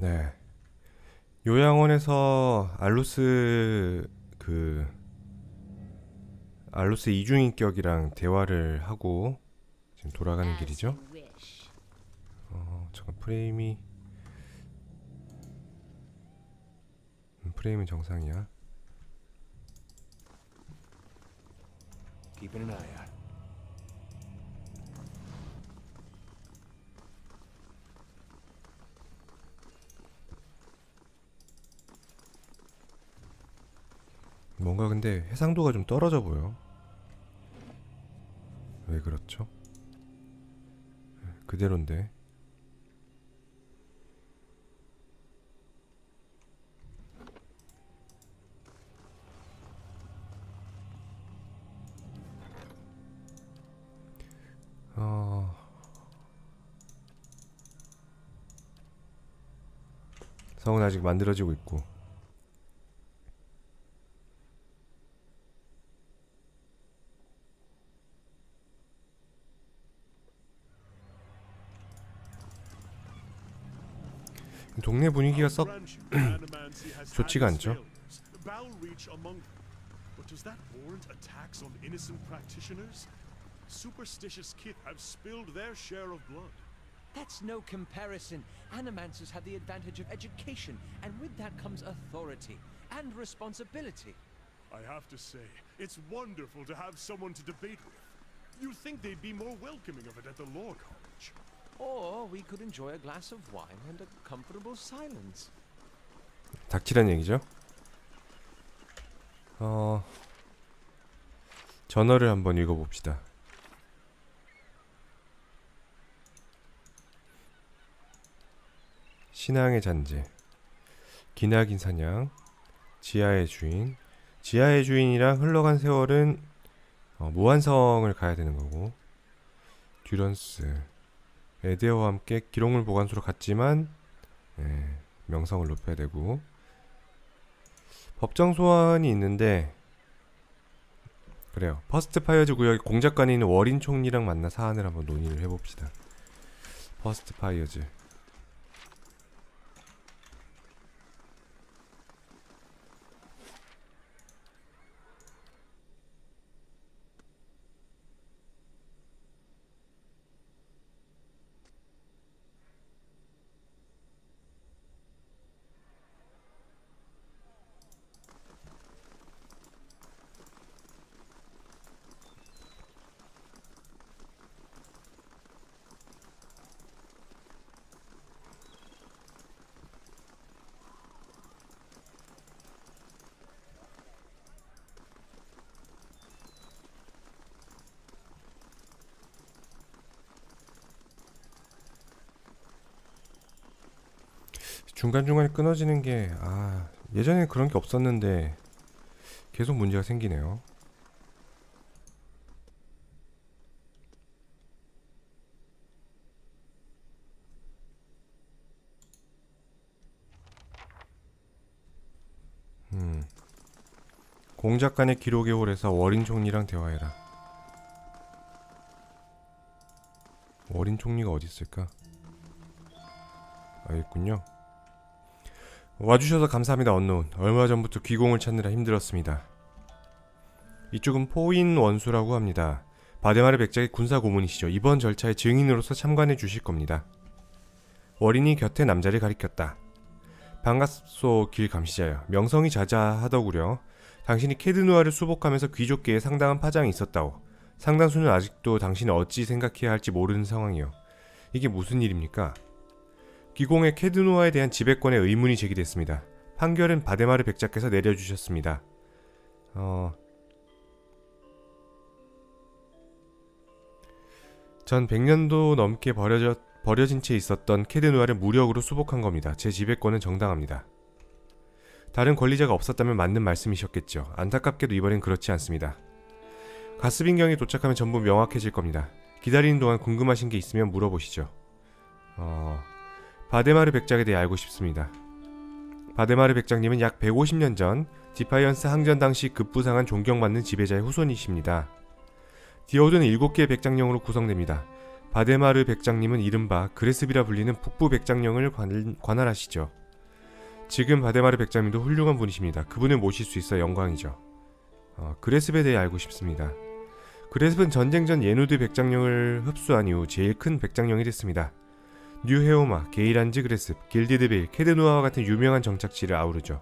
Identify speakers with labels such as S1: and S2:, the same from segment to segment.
S1: 네. 요양원에서 알루스 그 알루스 이중인격이랑 대화를 하고 지금 돌아가는 길이죠. 어, 잠깐 프레임이 음, 프레임은 정상이야.
S2: Keeping an eye out.
S1: 뭔가 근데 해상도가 좀 떨어져 보여. 왜 그렇죠? 그대로인데. 어... 성은 아직 만들어지고 있고. 동네 분위기가 썩
S3: 좋지가 않죠. But does that warrant attacks on innocent practitioners? Superstitious Kith have spilled their share of blood.
S4: That's no comparison. Animancers have the advantage of education, and with that comes authority and responsibility.
S3: I have to say, it's wonderful to have someone to debate with. You'd think they'd be more welcoming of it at the law college.
S4: Or we could enjoy a glass of wine and a comfortable silence.
S1: 닥치란 얘기죠. 어 전어를 한번 읽어봅시다. 신앙의 잔재, 기나긴 사냥, 지하의 주인, 지하의 주인이랑 흘러간 세월은 어, 무한성을 가야 되는 거고, 듀런스, 에데어와 함께 기록물 보관소로 갔지만 예, 명성을 높여야 되고 법정 소환이 있는데 그래요. 퍼스트 파이어즈 구역에 공작관에 있는 워린 총리랑 만나 사안을 한번 논의를 해봅시다. 퍼스트 파이어즈 중간중간에 끊어지는 게 아, 예전에 그런 게 없었는데 계속 문제가 생기네요. 음. 공작 간의 기록에 홀에서 워린 총리랑 대화해라. 워린 총리가 어디 있을까? 아, 있군요. 와주셔서 감사합니다, 언노운. 얼마 전부터 귀공을 찾느라 힘들었습니다. 이쪽은 포인 원수라고 합니다. 바데마르 백작의 군사 고문이시죠. 이번 절차에 증인으로서 참관해 주실 겁니다. 월인이 곁에 남자를 가리켰다. 반갑소 길 감시자여. 명성이 자자하더구려. 당신이 케드누아를 수복하면서 귀족계에 상당한 파장이 있었다오. 상당수는 아직도 당신을 어찌 생각해야 할지 모르는 상황이요. 이게 무슨 일입니까? 기공의 케드노아에 대한 지배권에 의문이 제기됐습니다. 판결은 바데마르 백작께서 내려주셨습니다. 어... 전 100년도 넘게 버려져, 버려진 채 있었던 케드누아를 무력으로 수복한 겁니다. 제 지배권은 정당합니다. 다른 권리자가 없었다면 맞는 말씀이셨겠죠. 안타깝게도 이번엔 그렇지 않습니다. 가스빈경이 도착하면 전부 명확해질 겁니다. 기다리는 동안 궁금하신 게 있으면 물어보시죠. 어... 바데마르 백작에 대해 알고 싶습니다. 바데마르 백작님은 약 150년 전 디파이언스 항전 당시 급부상한 존경받는 지배자의 후손이십니다. 디오드는 7개의 백작령으로 구성됩니다. 바데마르 백장님은 이른바 그레스비라 불리는 북부 백장령을 관, 관할하시죠. 지금 바데마르 백장님도 훌륭한 분이십니다. 그분을 모실 수 있어 영광이죠. 어, 그레스베에 대해 알고 싶습니다. 그레스는 전쟁 전 예누드 백장령을 흡수한 이후 제일 큰 백장령이 됐습니다. 뉴헤오마, 게이란즈 그레습, 길디드빌, 케드누아와 같은 유명한 정착지를 아우르죠.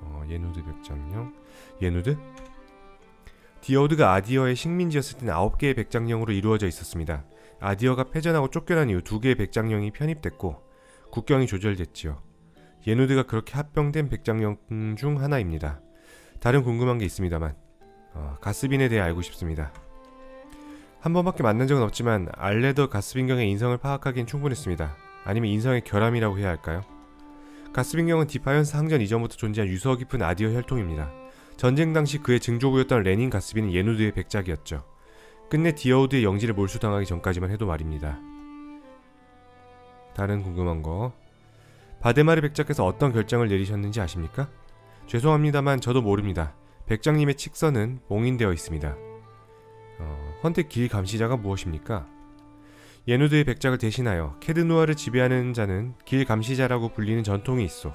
S1: 어, 예누드 백장령, 예누드? 디어우드가 아디어의 식민지였을 때는 9개의 백장령으로 이루어져 있었습니다. 아디어가 패전하고 쫓겨난 이후 2개의 백장령이 편입됐고 국경이 조절됐지요. 예누드가 그렇게 합병된 백장령 중 하나입니다. 다른 궁금한 게 있습니다만 어, 가스빈에 대해 알고 싶습니다. 한 번밖에 만난 적은 없지만 알레더 가스빈경의 인성을 파악하기엔 충분했습니다. 아니면 인성의 결함이라고 해야 할까요? 가스빈경은 디파이언스 항전 이전부터 존재한 유서 깊은 아디어 혈통입니다. 전쟁 당시 그의 증조부였던 레닌 가스빈은 예누드의 백작이었죠. 끝내 디어우드의 영지를 몰수당하기 전까지만 해도 말입니다. 다른 궁금한 거 바데마르 백작께서 어떤 결정을 내리셨는지 아십니까? 죄송합니다만 저도 모릅니다. 백장님의 칙서는 봉인되어 있습니다. 어, 헌데 길 감시자가 무엇입니까? 예누드의 백작을 대신하여 케드누아를 지배하는 자는 길 감시자라고 불리는 전통이 있어.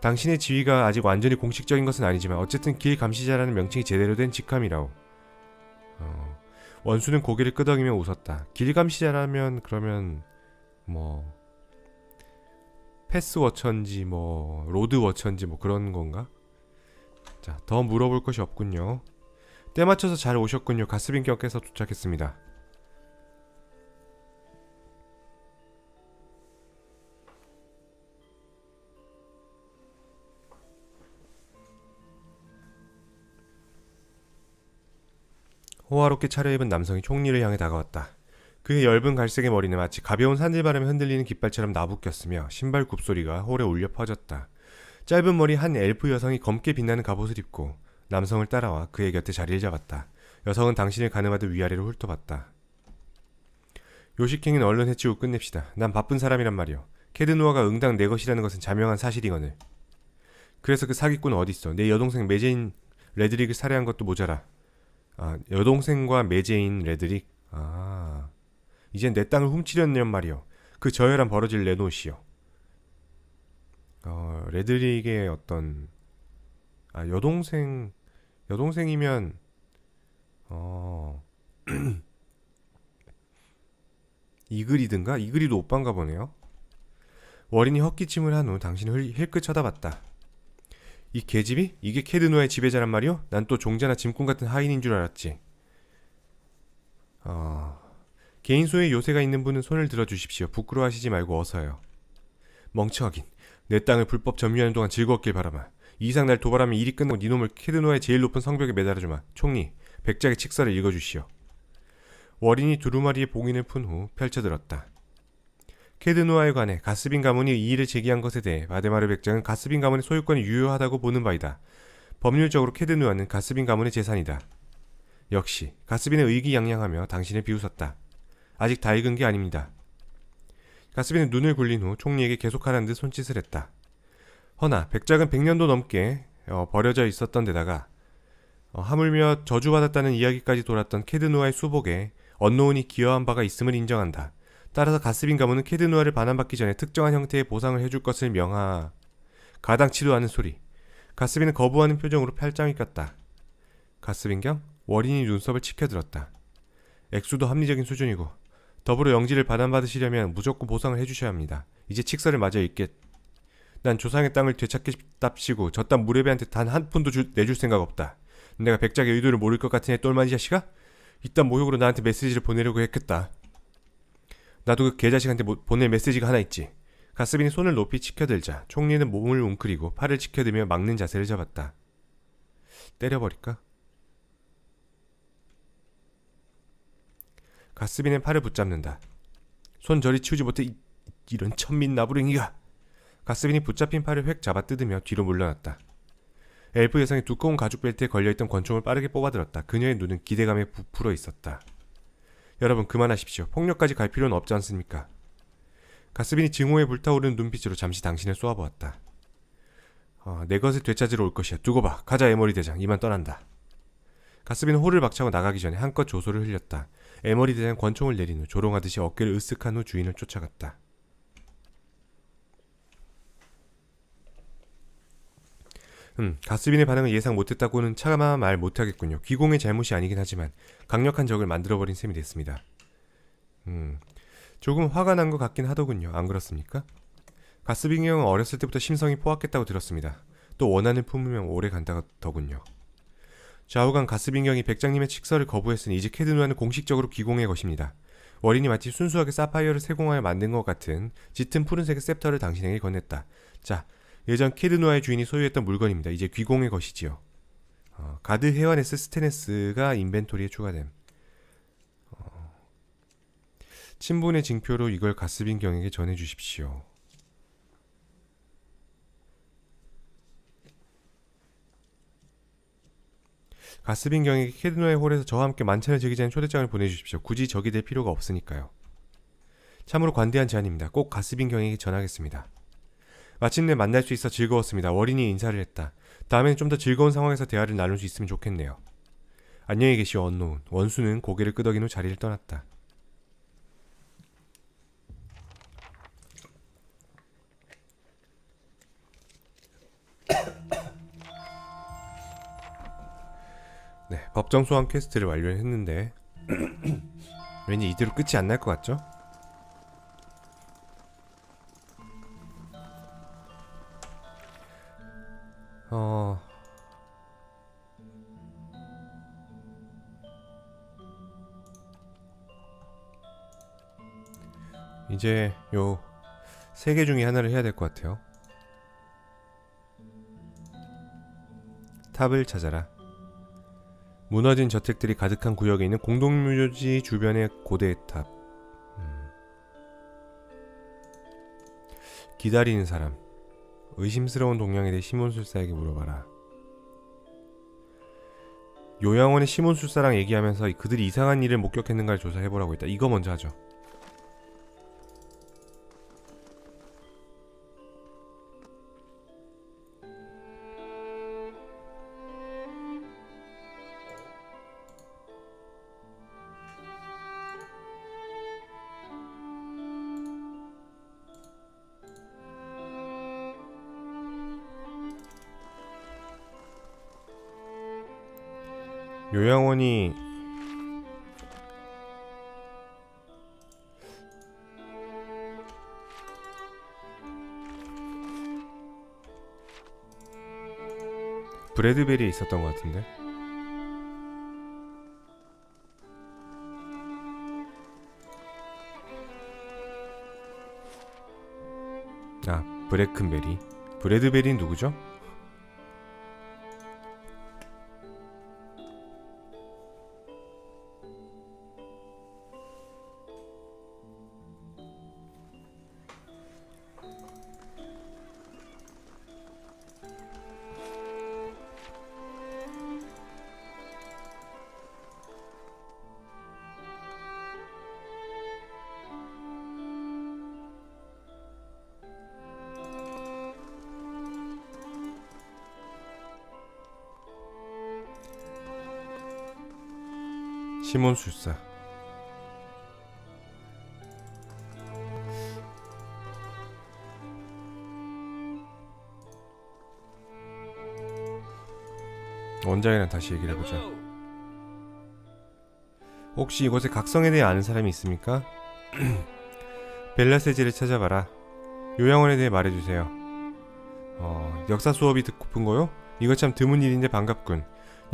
S1: 당신의 지위가 아직 완전히 공식적인 것은 아니지만 어쨌든 길 감시자라는 명칭이 제대로 된 직함이라오. 어, 원수는 고개를 끄덕이며 웃었다. 길 감시자라면 그러면 뭐 패스 워처인지 뭐 로드 워처인지 뭐 그런 건가? 자, 더 물어볼 것이 없군요. 때 맞춰서 잘 오셨군요. 가스빈경께서 도착했습니다. 호화롭게 차려입은 남성이 총리를 향해 다가왔다. 그의 엷은 갈색의 머리는 마치 가벼운 산들바람에 흔들리는 깃발처럼 나부꼈으며 신발 굽소리가 홀에 울려 퍼졌다. 짧은 머리 한 엘프 여성이 검게 빛나는 갑옷을 입고 남성을 따라와 그의 곁에 자리를 잡았다. 여성은 당신을 가늠하듯 위아래로 훑어봤다. 요식행위는 얼른 해치우고 끝냅시다. 난 바쁜 사람이란 말이오. 캐드누아가 응당 내 것이라는 것은 자명한 사실이거늘. 그래서 그 사기꾼은 어딨어? 내 여동생 메제인 레드릭을 살해한 것도 모자라. 아, 여동생과 메제인 레드릭? 아, 이젠 내 땅을 훔치려는 말이오. 그 저열한 버러지를 내놓으시오. 어, 레드릭의 어떤 아 여동생 여동생이면 어 이글이든가 이글이도 오빠인가 보네요. 워린이 헛기침을 한 후 당신을 힐끗 쳐다봤다. 이 개집이 이게 캐드노의 지배자란 말이오? 난 또 종자나 짐꾼 같은 하인인 줄 알았지. 어 개인 소유의 요새가 있는 분은 손을 들어 주십시오. 부끄러워하시지 말고 어서요. 멍청하긴. 내 땅을 불법 점유하는 동안 즐거웠길 바라마. 이 이상 날 도발하면 일이 끝나고 네 놈을 캐드노의 제일 높은 성벽에 매달아주마. 총리, 백작의 칙서를 읽어주시오. 워린이 두루마리의 봉인을 푼 후 펼쳐들었다. 캐드노아에 관해 가스빈 가문이 이 일을 제기한 것에 대해 바데마르 백작은 가스빈 가문의 소유권이 유효하다고 보는 바이다. 법률적으로 캐드누아는 가스빈 가문의 재산이다. 역시 가스빈의 의기양양하며 당신을 비웃었다. 아직 다 읽은 게 아닙니다. 가스빈은 눈을 굴린 후 총리에게 계속하라는 듯 손짓을 했다. 허나 백작은 100년도 넘게 어, 버려져 있었던 데다가 어, 하물며 저주받았다는 이야기까지 돌았던 캐드누아의 수복에 언노운이 기여한 바가 있음을 인정한다. 따라서 가스빈 가문은 캐드누아를 반환받기 전에 특정한 형태의 보상을 해줄 것을 명하... 가당치도 않은 소리. 가스빈은 거부하는 표정으로 팔짱을 꼈다. 가스빈 경 월인이 눈썹을 치켜들었다. 액수도 합리적인 수준이고 더불어 영지를 반환받으시려면 무조건 보상을 해주셔야 합니다. 이제 칙서를 마저 읽겠. 난 조상의 땅을 되찾겠답시고 저땅 무례배한테 단 한 푼도 주, 내줄 생각 없다. 내가 백작의 의도를 모를 것 같으니 똘마니 자식아? 이딴 모욕으로 나한테 메시지를 보내려고 했겠다. 나도 그 개자식한테 모, 보낼 메시지가 하나 있지. 가스빈이 손을 높이 치켜들자 총리는 몸을 웅크리고 팔을 치켜들며 막는 자세를 잡았다. 때려버릴까? 가스빈의 팔을 붙잡는다. 손 저리 치우지 못해 이, 이런 천민 나부랭이가. 가스빈이 붙잡힌 팔을 획 잡아 뜯으며 뒤로 물러났다. 엘프 여성이 두꺼운 가죽 벨트에 걸려있던 권총을 빠르게 뽑아들었다. 그녀의 눈은 기대감에 부풀어 있었다. 여러분 그만하십시오. 폭력까지 갈 필요는 없지 않습니까? 가스빈이 증오에 불타오르는 눈빛으로 잠시 당신을 쏘아보았다. 어, 내 것을 되찾으러 올 것이야. 두고 봐. 가자 에머리 대장. 이만 떠난다. 가스빈은 홀을 박차고 나가기 전에 한껏 조소를 흘렸다. 에머리드는 권총을 내린 후 조롱하듯이 어깨를 으쓱한 후 주인을 쫓아갔다. 음, 가스빈의 반응을 예상 못했다고는 차마 말 못하겠군요. 귀공의 잘못이 아니긴 하지만 강력한 적을 만들어버린 셈이 됐습니다. 음, 조금 화가 난 것 같긴 하더군요. 안 그렇습니까? 가스빈 형은 어렸을 때부터 심성이 포악했다고 들었습니다. 또 원한을 품으면 오래 간다더군요. 좌우간 가스빈경이 백장님의 칙서를 거부했으니 이제 캐드누아는 공식적으로 귀공의 것입니다. 월인이 마치 순수하게 사파이어를 세공하여 만든 것 같은 짙은 푸른색의 셉터를 당신에게 건넸다. 자, 예전 캐드누아의 주인이 소유했던 물건입니다. 이제 귀공의 것이지요. 어, 가드 헤어네스 스테네스가 인벤토리에 추가됨. 어, 친분의 징표로 이걸 가스빈 경에게 전해 주십시오. 가스빈 경에게 캐드노의 홀에서 저와 함께 만찬을 즐기자는 초대장을 보내주십시오. 굳이 적이 될 필요가 없으니까요. 참으로 관대한 제안입니다. 꼭 가스빈 경에게 전하겠습니다. 마침내 만날 수 있어 즐거웠습니다. 월인이 인사를 했다. 다음엔 좀 더 즐거운 상황에서 대화를 나눌 수 있으면 좋겠네요. 안녕히 계시오 언노운. 원수는 고개를 끄덕인 후 자리를 떠났다. 네, 법정 소환 퀘스트를 완료했는데 왠지 이대로 끝이 안 날 것 같죠? 이제 요 세 개 중에 하나를 해야 될 것 같아요. 탑을 찾아라. 무너진 저택들이 가득한 구역에 있는 공동묘지 주변의 고대 탑. 음. 기다리는 사람. 의심스러운 동양에 대해 시몬술사에게 물어봐라. 요양원의 시몬술사랑 얘기하면서 그들이 이상한 일을 목격했는가를 조사해보라고 했다. 이거 먼저 하죠. 요양원이 브래드베리에 있었던 것 같은데 아 브레큰베리 브래드베리는 누구죠? 시몬 술사. 원장이랑 다시 얘기를 해보자. 혹시 이곳의 각성에 대해 아는 사람이 있습니까? 벨라세지를 찾아봐라. 요양원에 대해 말해주세요. 어, 역사 수업이 듣고픈 거요? 이거 참 드문 일인데 반갑군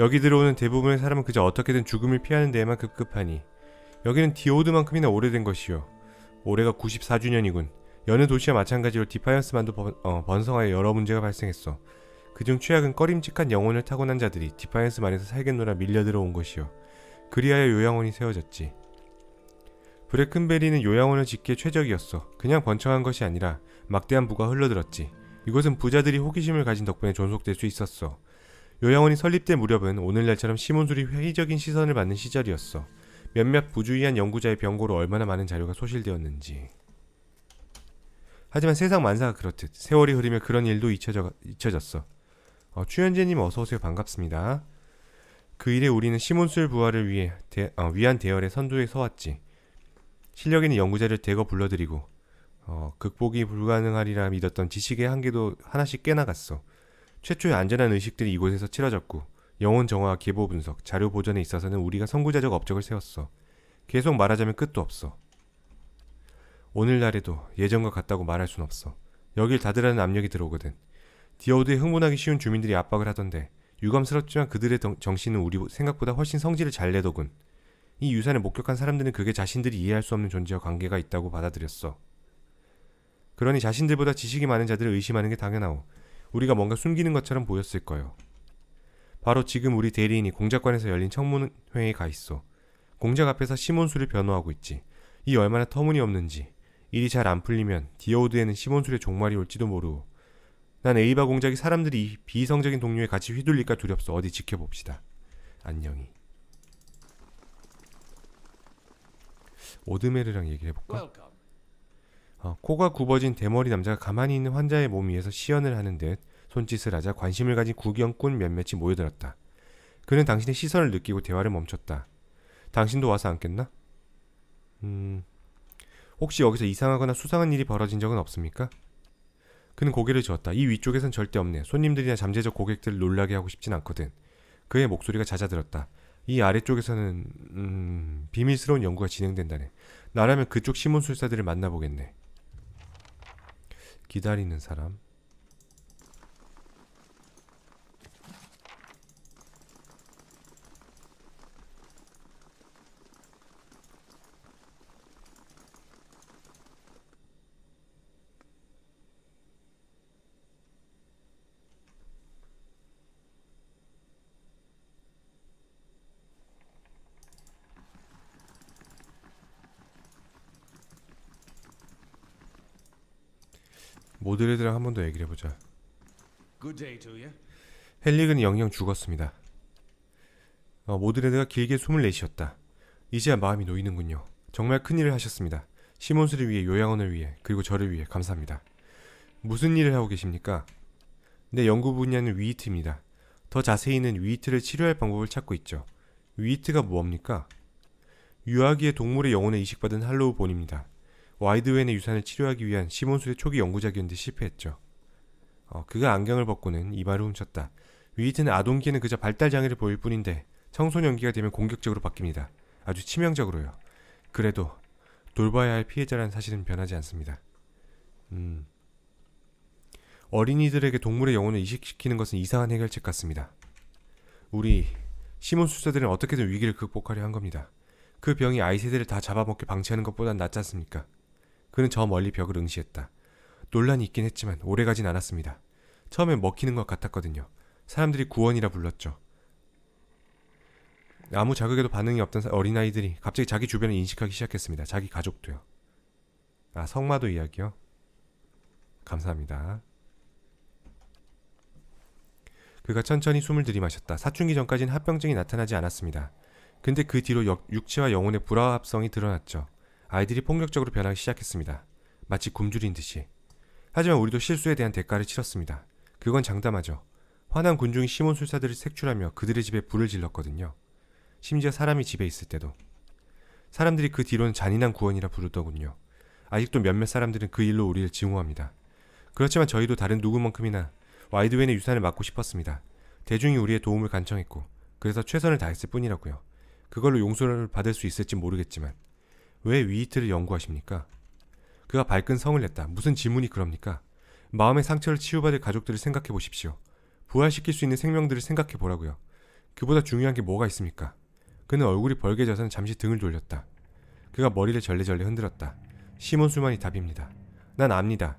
S1: 여기 들어오는 대부분의 사람은 그저 어떻게든 죽음을 피하는 데에만 급급하니 여기는 디오드만큼이나 오래된 것이요. 올해가 94주년이군. 여느 도시와 마찬가지로 디파이언스만도 번, 어, 번성하여 여러 문제가 발생했어. 그중 최악은 꺼림칙한 영혼을 타고난 자들이 디파이언스만에서 살겠노라 밀려 들어온 것이요. 그리하여 요양원이 세워졌지. 브레큰베리는 요양원을 짓기에 최적이었어. 그냥 번창한 것이 아니라 막대한 부가 흘러들었지. 이곳은 부자들이 호기심을 가진 덕분에 존속될 수 있었어 요양원이 설립될 무렵은 오늘날처럼 시몬술이 회의적인 시선을 받는 시절이었어. 몇몇 부주의한 연구자의 병고로 얼마나 많은 자료가 소실되었는지. 하지만 세상 만사가 그렇듯 세월이 흐르며 그런 일도 잊혀져, 잊혀졌어. 어, 추현재님 어서 오세요 반갑습니다. 그 일에 우리는 시몬술 부하를 위해 대, 어, 위한 대열의 선두에 서왔지. 실력 있는 연구자를 대거 불러들이고 어, 극복이 불가능하리라 믿었던 지식의 한계도 하나씩 깨나갔어. 최초의 안전한 의식들이 이곳에서 치러졌고 영혼 정화, 계보 분석, 자료 보전에 있어서는 우리가 선구자적 업적을 세웠어. 계속 말하자면 끝도 없어. 오늘날에도 예전과 같다고 말할 순 없어. 여길 닫으라는 압력이 들어오거든. 디어우드에 흥분하기 쉬운 주민들이 압박을 하던데 유감스럽지만 그들의 정- 정신은 우리 생각보다 훨씬 성질을 잘 내더군. 이 유산을 목격한 사람들은 그게 자신들이 이해할 수 없는 존재와 관계가 있다고 받아들였어. 그러니 자신들보다 지식이 많은 자들을 의심하는 게 당연하오. 우리가 뭔가 숨기는 것처럼 보였을 거요. 바로 지금 우리 대리인이 공작관에서 열린 청문회에 가 있어. 공작 앞에서 시몬수를 변호하고 있지. 이 얼마나 터무니없는지. 일이 잘 안 풀리면 디오드에는 시몬술의 종말이 올지도 모르고 난 에이바 공작이 사람들이 이 비이성적인 동료에 같이 휘둘릴까 두렵소 어디 지켜봅시다 안녕히 오드메르랑 얘기해볼까? 어, 코가 굽어진 대머리 남자가 가만히 있는 환자의 몸 위에서 시연을 하는 듯 손짓을 하자 관심을 가진 구경꾼 몇몇이 모여들었다. 그는 당신의 시선을 느끼고 대화를 멈췄다. 당신도 와서 앉겠나? 음, 혹시 여기서 이상하거나 수상한 일이 벌어진 적은 없습니까? 그는 고개를 저었다. 이 위쪽에선 절대 없네. 손님들이나 잠재적 고객들을 놀라게 하고 싶진 않거든. 그의 목소리가 잦아들었다. 이 아래쪽에서는 음, 비밀스러운 연구가 진행된다네. 나라면 그쪽 시몬술사들을 만나보겠네. 기다리는 사람. 모드레드랑 한 번 더 얘기를 해보자.
S4: Good day to you.
S1: 헬릭은 영영 죽었습니다. 어, 모드레드가 길게 숨을 내쉬었다. 이제야 마음이 놓이는군요. 정말 큰일을 하셨습니다. 시몬스를 위해 요양원을 위해 그리고 저를 위해 감사합니다. 무슨 일을 하고 계십니까? 내 연구 분야는 위히트입니다. 더 자세히는 위히트를 치료할 방법을 찾고 있죠. 위히트가 뭡니까? 유아기의 동물의 영혼을 이식받은 할로우 본입니다. 와이드웬의 유산을 치료하기 위한 시몬술의 초기 연구작이었는데 실패했죠. 어, 그가 안경을 벗고는 이마를 훔쳤다. 위히트는 아동기에는 그저 발달 장애를 보일 뿐인데 청소년기가 되면 공격적으로 바뀝니다. 아주 치명적으로요. 그래도 돌봐야 할 피해자라는 사실은 변하지 않습니다. 음. 어린이들에게 동물의 영혼을 이식시키는 것은 이상한 해결책 같습니다. 우리 시몬 수사들은 어떻게든 위기를 극복하려 한 겁니다. 그 병이 아이 세대를 다 잡아먹게 방치하는 것보단 낫지 않습니까? 그는 저 멀리 벽을 응시했다. 논란이 있긴 했지만 오래가진 않았습니다. 처음엔 먹히는 것 같았거든요. 사람들이 구원이라 불렀죠. 아무 자극에도 반응이 없던 사- 어린아이들이 갑자기 자기 주변을 인식하기 시작했습니다. 자기 가족도요. 아, 성마도 이야기요? 감사합니다. 그가 천천히 숨을 들이마셨다. 사춘기 전까지는 합병증이 나타나지 않았습니다. 근데 그 뒤로 역- 육체와 영혼의 불화합성이 드러났죠. 아이들이 폭력적으로 변하기 시작했습니다. 마치 굶주린 듯이. 하지만 우리도 실수에 대한 대가를 치렀습니다. 그건 장담하죠. 화난 군중이 시몬 술사들을 색출하며 그들의 집에 불을 질렀거든요. 심지어 사람이 집에 있을 때도. 사람들이 그 뒤로는 잔인한 구원이라 부르더군요. 아직도 몇몇 사람들은 그 일로 우리를 증오합니다. 그렇지만 저희도 다른 누구만큼이나 와이드웬의 유산을 막고 싶었습니다. 대중이 우리의 도움을 간청했고 그래서 최선을 다했을 뿐이라고요. 그걸로 용서를 받을 수 있을지 모르겠지만 왜 위히트를 연구하십니까? 그가 발끈 성을 냈다. 무슨 질문이 그럽니까? 마음의 상처를 치유받을 가족들을 생각해 보십시오. 부활시킬 수 있는 생명들을 생각해 보라고요. 그보다 중요한 게 뭐가 있습니까? 그는 얼굴이 벌개져서는 잠시 등을 돌렸다. 그가 머리를 절레절레 흔들었다. 시몬 술만이 답입니다. 난 압니다.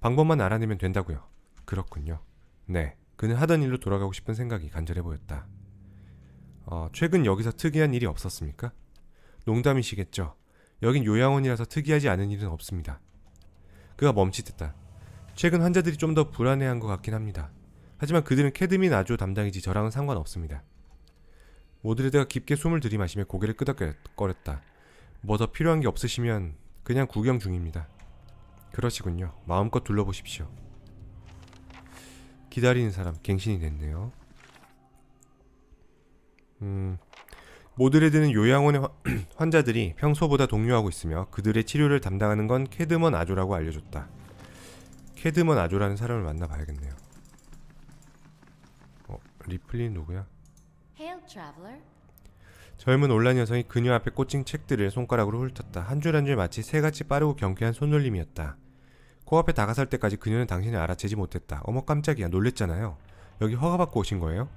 S1: 방법만 알아내면 된다고요. 그렇군요. 네. 그는 하던 일로 돌아가고 싶은 생각이 간절해 보였다. 어, 최근 여기서 특이한 일이 없었습니까? 농담이시겠죠. 여긴 요양원이라서 특이하지 않은 일은 없습니다. 그가 멈칫했다. 최근 환자들이 좀 더 불안해한 것 같긴 합니다. 하지만 그들은 캐드민 아조 담당이지 저랑은 상관없습니다. 모드레드가 깊게 숨을 들이마시며 고개를 끄덕거렸다. 뭐 더 필요한 게 없으시면 그냥 구경 중입니다. 그러시군요. 마음껏 둘러보십시오. 기다리는 사람 갱신이 됐네요. 음, 모드레드는 요양원의 화- 환자들이 평소보다 동요하고 있으며 그들의 치료를 담당하는 건 캐드먼 아조라고 알려줬다. 캐드먼 아조라는 사람을 만나봐야겠네요. 어, 리플린 누구야? 젊은 올란 여성이 그녀 앞에 꽂힌 책들을 손가락으로 훑었다. 한 줄 한 줄 마치 새같이 빠르고 경쾌한 손놀림이었다. 코앞에 다가설 때까지 그녀는 당신을 알아채지 못했다. 어머 깜짝이야 놀랬잖아요. 여기 허가받고 오신 거예요?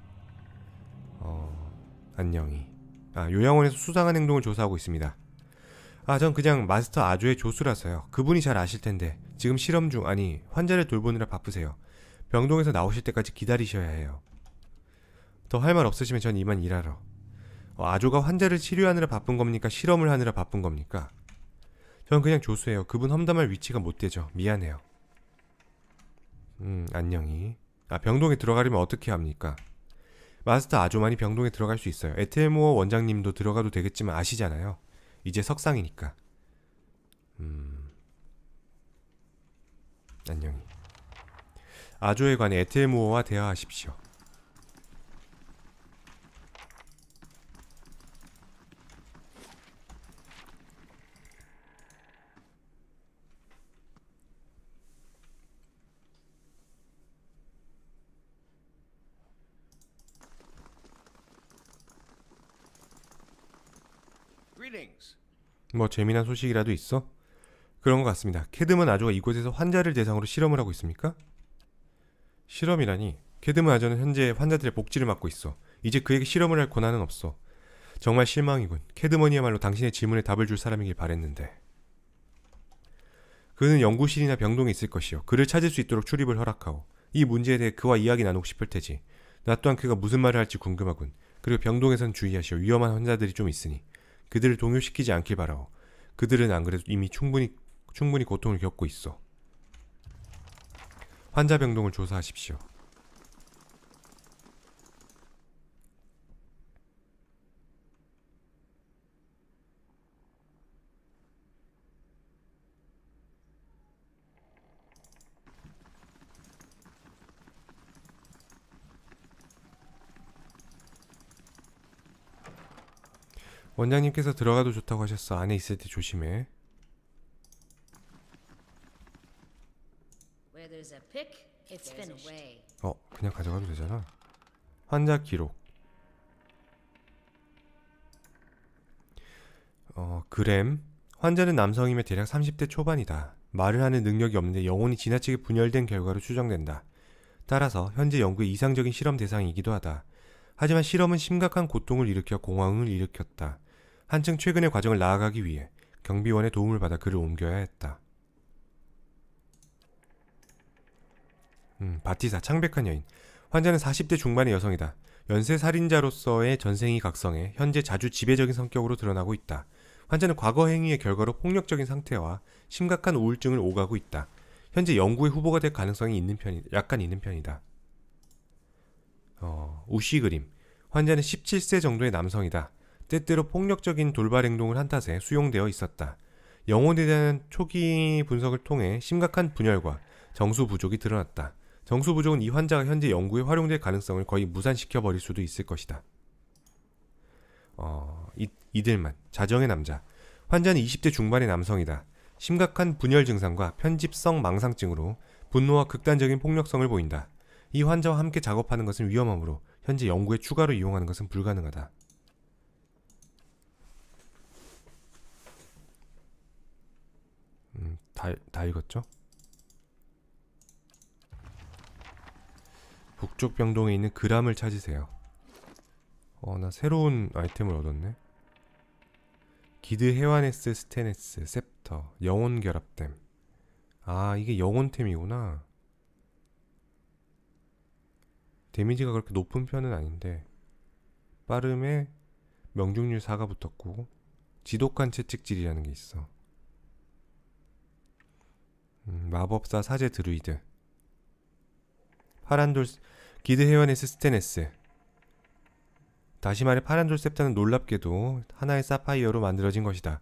S1: 어... 안녕히 아 요양원에서 수상한 행동을 조사하고 있습니다. 아 전 그냥 마스터 아조의 조수라서요. 그분이 잘 아실 텐데 지금 실험 중 아니 환자를 돌보느라 바쁘세요. 병동에서 나오실 때까지 기다리셔야 해요. 더 할 말 없으시면 전 이만 일하러. 어, 아조가 환자를 치료하느라 바쁜 겁니까? 실험을 하느라 바쁜 겁니까? 전 그냥 조수예요. 그분 험담할 위치가 못 되죠. 미안해요. 음, 안녕히. 아, 병동에 들어가려면 어떻게 합니까? 마스터 아조만이 병동에 들어갈 수 있어요. 에테모어 원장님도 들어가도 되겠지만 아시잖아요. 이제 석상이니까. 음. 안녕히. 아조에 관해 에테모어와 대화하십시오. 뭐 재미난 소식이라도 있어? 그런 것 같습니다. 캐드먼 아조가 이곳에서 환자를 대상으로 실험을 하고 있습니까? 실험이라니. 캐드먼 아조는 현재 환자들의 복지를 맡고 있어. 이제 그에게 실험을 할 권한은 없어. 정말 실망이군. 캐드먼이야말로 당신의 질문에 답을 줄 사람이길 바랬는데. 그는 연구실이나 병동에 있을 것이요. 그를 찾을 수 있도록 출입을 허락하오. 이 문제에 대해 그와 이야기 나누고 싶을 테지. 나 또한 그가 무슨 말을 할지 궁금하군. 그리고 병동에선 주의하시오. 위험한 환자들이 좀 있으니. 그들을 동요시키지 않길 바라오. 그들은 안 그래도 이미 충분히 충분히 고통을 겪고 있어. 환자 병동을 조사하십시오. 원장님께서 들어가도 좋다고 하셨어. 안에 있을 때 조심해.
S2: Where there's a pick, it's finished. way.
S1: 어, 그냥 가져가도 되잖아. 환자 기록. 어, 그램. 환자는 남성이며 대략 30대 초반이다. 말을 하는 능력이 없는데 영혼이 지나치게 분열된 결과로 추정된다. 따라서 현재 연구의 이상적인 실험 대상이기도 하다. 하지만 실험은 심각한 고통을 일으켜 공황을 일으켰다. 한층 최근의 과정을 나아가기 위해 경비원의 도움을 받아 그를 옮겨야 했다. 음, 바티사 창백한 여인. 환자는 40대 중반의 여성이다. 연쇄 살인자로서의 전생이 각성해 현재 자주 지배적인 성격으로 드러나고 있다. 환자는 과거 행위의 결과로 폭력적인 상태와 심각한 우울증을 오가고 있다. 현재 연구의 후보가 될 가능성이 있는 편이 약간 있는 편이다. 어, 우시 그림. 환자는 17세 정도의 남성이다. 때때로 폭력적인 돌발 행동을 한 탓에 수용되어 있었다. 영혼에 대한 초기 분석을 통해 심각한 분열과 정수 부족이 드러났다. 정수 부족은 이 환자가 현재 연구에 활용될 가능성을 거의 무산시켜 버릴 수도 있을 것이다. 어, 이, 이들만 자정의 남자. 환자는 20대 중반의 남성이다. 심각한 분열 증상과 편집성 망상증으로 분노와 극단적인 폭력성을 보인다. 이 환자와 함께 작업하는 것은 위험하므로 현재 연구에 추가로 이용하는 것은 불가능하다. 음, 다, 다 읽었죠? 북쪽 병동에 있는 그람을 찾으세요. 어, 나 새로운 아이템을 얻었네. 기드 헤와네스 스테네스 셉터 영혼 결합됨. 아, 이게 영혼템이구나. 데미지가 그렇게 높은 편은 아닌데 빠름에 명중률 4가 붙었고 지독한 채찍질이라는 게 있어. 음, 마법사 사제 드루이드 파란돌 기드 헤어네스 스테네스 다시 말해 파란돌 셉타는 놀랍게도 하나의 사파이어로 만들어진 것이다.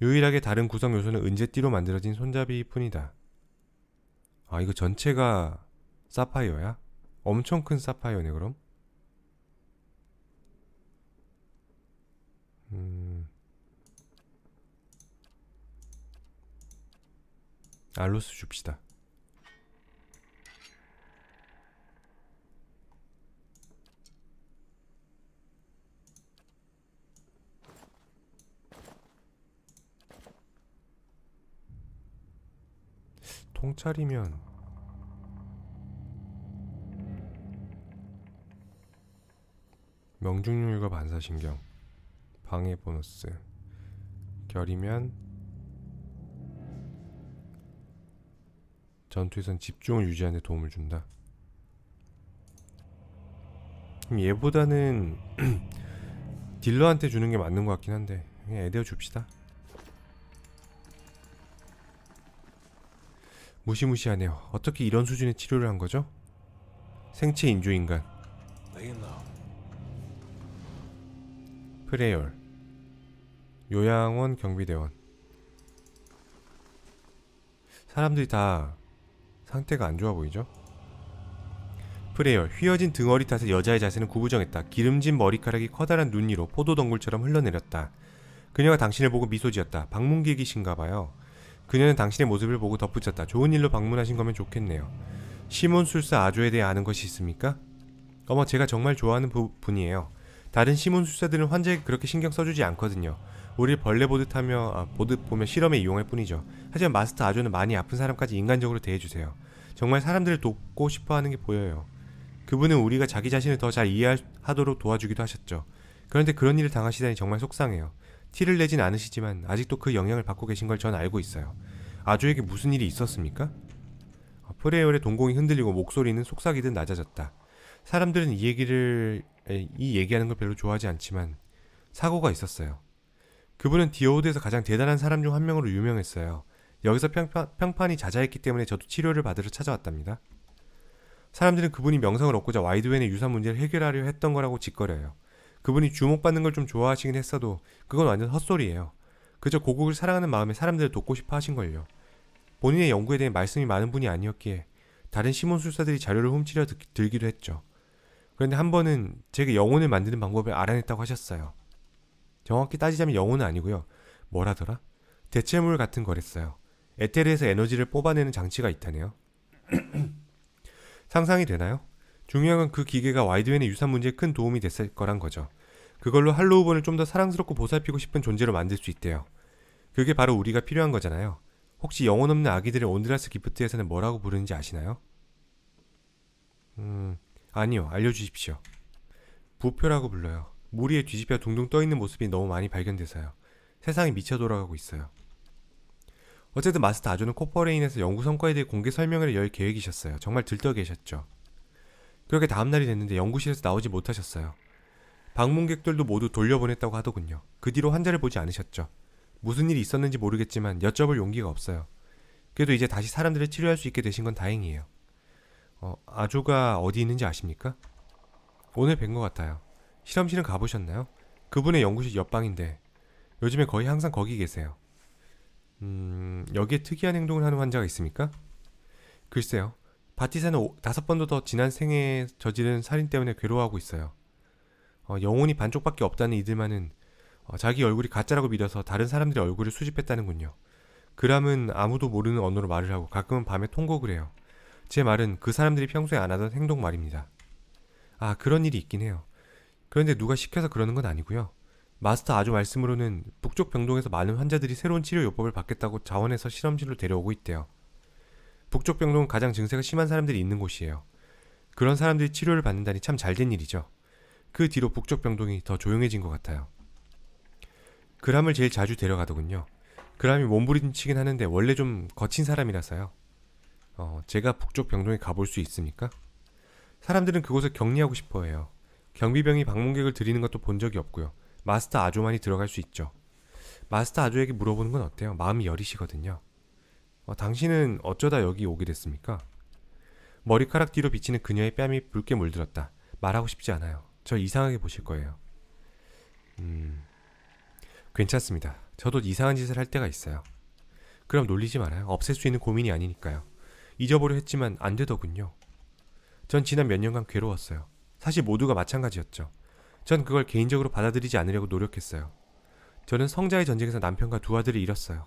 S1: 유일하게 다른 구성 요소는 은제띠로 만들어진 손잡이일 뿐이다. 아 이거 전체가 사파이어야? 엄청 큰 사파이어네 그럼? 알로스 줍시다. 통찰이면 명중률과 반사신경 방해 보너스 결이면 전투에선 집중을 유지하는 데 도움을 준다. 얘보다는 딜러한테 주는 게 맞는 것 같긴 한데 그냥 에데어 줍시다. 무시무시하네요. 어떻게 이런 수준의 치료를 한 거죠? 생체 인조 인간 프레열 요양원 경비대원 사람들이 다 상태가 안 좋아 보이죠? 프레열 휘어진 등허리 탓에 여자의 자세는 구부정했다. 기름진 머리카락이 커다란 눈 위로 포도 덩굴처럼 흘러내렸다. 그녀가 당신을 보고 미소 지었다. 방문객이신가 봐요. 그녀는 당신의 모습을 보고 덧붙였다. 좋은 일로 방문하신 거면 좋겠네요. 시몬 술사 아조에 대해 아는 것이 있습니까? 어머, 제가 정말 좋아하는 부- 분이에요. 다른 시몬 술사들은 환자에게 그렇게 신경 써주지 않거든요. 우릴 벌레 보듯 하며 아, 보듯 보며 실험에 이용할 뿐이죠. 하지만 마스터 아조는 많이 아픈 사람까지 인간적으로 대해주세요. 정말 사람들을 돕고 싶어 하는 게 보여요. 그분은 우리가 자기 자신을 더 잘 이해하도록 도와주기도 하셨죠. 그런데 그런 일을 당하시다니 정말 속상해요. 티를 내진 않으시지만 아직도 그 영향을 받고 계신 걸 전 알고 있어요. 아조에게 무슨 일이 있었습니까? 아, 프레이얼의 동공이 흔들리고 목소리는 속삭이듯 낮아졌다. 사람들은 이 얘기를 에, 이 얘기하는 걸 별로 좋아하지 않지만 사고가 있었어요. 그분은 디오드에서 가장 대단한 사람 중 한 명으로 유명했어요. 여기서 평판, 평판 이 자자했기 때문에 저도 치료를 받으러 찾아왔답니다. 사람들은 그분이 명성을 얻고자 와이드웬의 유산 문제를 해결하려 했던 거라고 짓거려요. 그분이 주목받는 걸 좀 좋아하시긴 했어도 그건 완전 헛소리예요. 그저 고국을 사랑하는 마음에 사람들을 돕고 싶어 하신 걸요. 본인의 연구에 대해 말씀이 많은 분이 아니었기에 다른 시몬술사들이 자료를 훔치려 드- 들기도 했죠. 그런데 한 번은 제게 영혼을 만드는 방법을 알아냈다고 하셨어요. 정확히 따지자면 영혼은 아니고요. 뭐라더라? 대체물 같은 거랬어요. 에테르에서 에너지를 뽑아내는 장치가 있다네요. 상상이 되나요? 중요한 건 그 기계가 와이드웬의 유산 문제에 큰 도움이 됐을 거란 거죠. 그걸로 할로우본을 좀 더 사랑스럽고 보살피고 싶은 존재로 만들 수 있대요. 그게 바로 우리가 필요한 거잖아요. 혹시 영혼 없는 아기들을 온드라스 기프트에서는 뭐라고 부르는지 아시나요? 음, 아니요. 알려주십시오. 부표라고 불러요. 물 위에 뒤집혀 둥둥 떠있는 모습이 너무 많이 발견돼서요. 세상이 미쳐 돌아가고 있어요. 어쨌든 마스터 아조는 코퍼레인에서 연구 성과에 대해 공개 설명회를 열 계획이셨어요. 정말 들떠 계셨죠. 그렇게 다음날이 됐는데 연구실에서 나오지 못하셨어요. 방문객들도 모두 돌려보냈다고 하더군요. 그 뒤로 환자를 보지 않으셨죠. 무슨 일이 있었는지 모르겠지만 여쭤볼 용기가 없어요. 그래도 이제 다시 사람들을 치료할 수 있게 되신 건 다행이에요. 어, 아조가 어디 있는지 아십니까? 오늘 뵌 것 같아요. 실험실은 가보셨나요? 그분의 연구실 옆방인데 요즘에 거의 항상 거기 계세요. 음, 여기에 특이한 행동을 하는 환자가 있습니까? 글쎄요. 바티사는 오- 다섯 번도 더 지난 생에 저지른 살인 때문에 괴로워하고 있어요. 어, 영혼이 반쪽밖에 없다는 이들만은 어, 자기 얼굴이 가짜라고 믿어서 다른 사람들의 얼굴을 수집했다는군요. 그람은 아무도 모르는 언어로 말을 하고 가끔은 밤에 통곡을 해요. 제 말은 그 사람들이 평소에 안 하던 행동 말입니다. 아, 그런 일이 있긴 해요. 그런데 누가 시켜서 그러는 건 아니고요. 마스터 아주 말씀으로는 북쪽 병동에서 많은 환자들이 새로운 치료 요법을 받겠다고 자원해서 실험실로 데려오고 있대요. 북쪽 병동은 가장 증세가 심한 사람들이 있는 곳이에요. 그런 사람들이 치료를 받는다니 참 잘된 일이죠. 그 뒤로 북쪽 병동이 더 조용해진 것 같아요. 그람을 제일 자주 데려가더군요. 그람이 몸부림치긴 하는데 원래 좀 거친 사람이라서요. 어, 제가 북쪽 병동에 가볼 수 있습니까? 사람들은 그곳을 격리하고 싶어 해요. 경비병이 방문객을 들이는 것도 본 적이 없고요. 마스터 아조만이 들어갈 수 있죠. 마스터 아조에게 물어보는 건 어때요? 마음이 여리시거든요. 어, 당신은 어쩌다 여기 오게 됐습니까? 머리카락 뒤로 비치는 그녀의 뺨이 붉게 물들었다. 말하고 싶지 않아요. 저 이상하게 보실 거예요. 음, 괜찮습니다. 저도 이상한 짓을 할 때가 있어요. 그럼 놀리지 말아요. 없앨 수 있는 고민이 아니니까요. 잊어보려 했지만 안 되더군요. 전 지난 몇 년간 괴로웠어요. 사실 모두가 마찬가지였죠. 전 그걸 개인적으로 받아들이지 않으려고 노력했어요. 저는 성자의 전쟁에서 남편과 두 아들을 잃었어요.